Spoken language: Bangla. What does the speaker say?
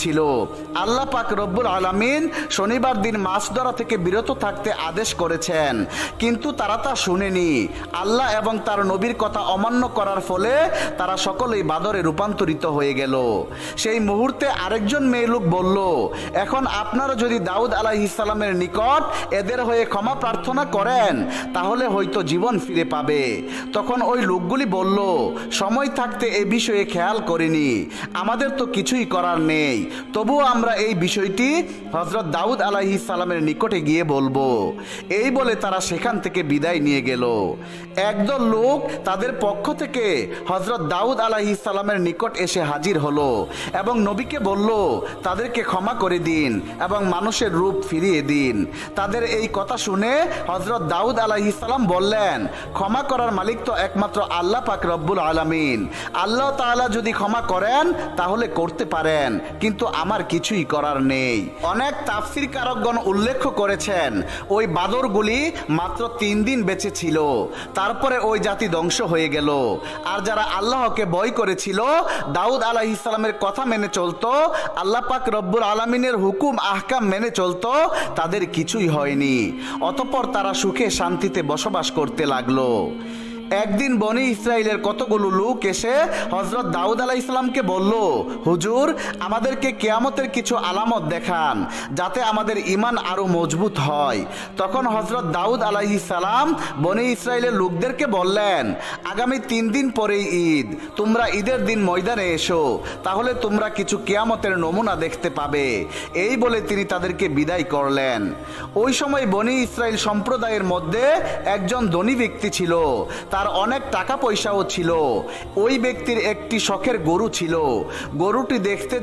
ছিল। আল্লাহ পাক রব্বুল আলামিন শনিবার দিন মাছ ধরা থেকে বিরত থাকতে আদেশ করেছেন, কিন্তু তারা তা শুনেনি। আল্লাহ এবং তার নবীর কথা অমান্য করার ফলে তারা সকলেই বাদরে রূপান্তরিত হয়ে গেল। সেই মুহূর্তে আরেকজন মেয়ে লোক বলল, এখন আপনারা যদি দাউদ আলাইহিসালামের নিকট এদের হয়ে ক্ষমা প্রার্থনা করেন, তাহলে হয়তো জীবন ফিরে পাবে। তখন ওই লোকগুলি বলল, সময় থাকতে এ বিষয়ে খেয়াল করিনি। আমাদের তো কিছুই করার নেই। তবুও আমরা এই বিষয়টি হজরত দাউদ আলাহি সালামের নিকটে গিয়ে বলব। এই বলে তারা সেখান থেকে বিদায় নিয়ে গেল। একদল লোক তাদের পক্ষ থেকে হজরত দাউদ আলাহি সালামের নিকট এসে হাজির হলো এবং নবীকে বলল, তাদেরকে ক্ষমা করে দিন এবং মানুষের রূপ ফিরিয়ে দিন। তাদের এই কথা শুনে হজরত দাউদ আলাহি সালাম বললেন, ক্ষমা করার মালিক তো একমাত্র আল্লাহ পাক রব্বুল আলামিন। আল্লাহ তাআলা যদি ক্ষমা করেন, তাহলে করতে পারেন। কিন্তু আমার কিছুই করার নেই। অনেক তাফসির কারকগণ উল্লেখ করেছেন, ওই বাদরগুলি মাত্র তিন দিন বেঁচে ছিল, তারপরে ওই জাতি ধ্বংস হয়ে গেল। আর যারা আল্লাহকে ভয় করেছিল, দাউদ আলাহ ইসলামের কথা মেনে চলতো, আল্লাহ পাক রব্বুল আলমিনের হুকুম, আহকাম মেনে চলতো, তাদের কিছুই হয়নি। অতপর তারা সুখে শান্তিতে বসবাস করতে লাগল। একদিন বনি ইসরায়েলের কতগুলো লোক এসে হজরত দাউদ আলাহ ইসলামকে বলল, হুজুর, আমাদেরকে কেয়ামতের কিছু আলামত দেখান, যাতে আমাদের ইমান আরও মজবুত হয়। তখন হজরত দাউদ আলাহি সালাম বনি ইসরায়েলের লোকদেরকে বললেন, আগামী তিন দিন পরেই ঈদ, তোমরা ঈদের দিন ময়দানে এসো, তাহলে তোমরা কিছু কেয়ামতের নমুনা দেখতে পাবে। এই বলে তিনি তাদেরকে বিদায় করলেন। ওই সময় বনি ইসরায়েল সম্প্রদায়ের মধ্যে একজন ধনী ব্যক্তি ছিল তার অনেক টাকা পয়সাও ছিল। ওই ব্যক্তির একটি শখের গরু ছিল। গরুটি দেখতে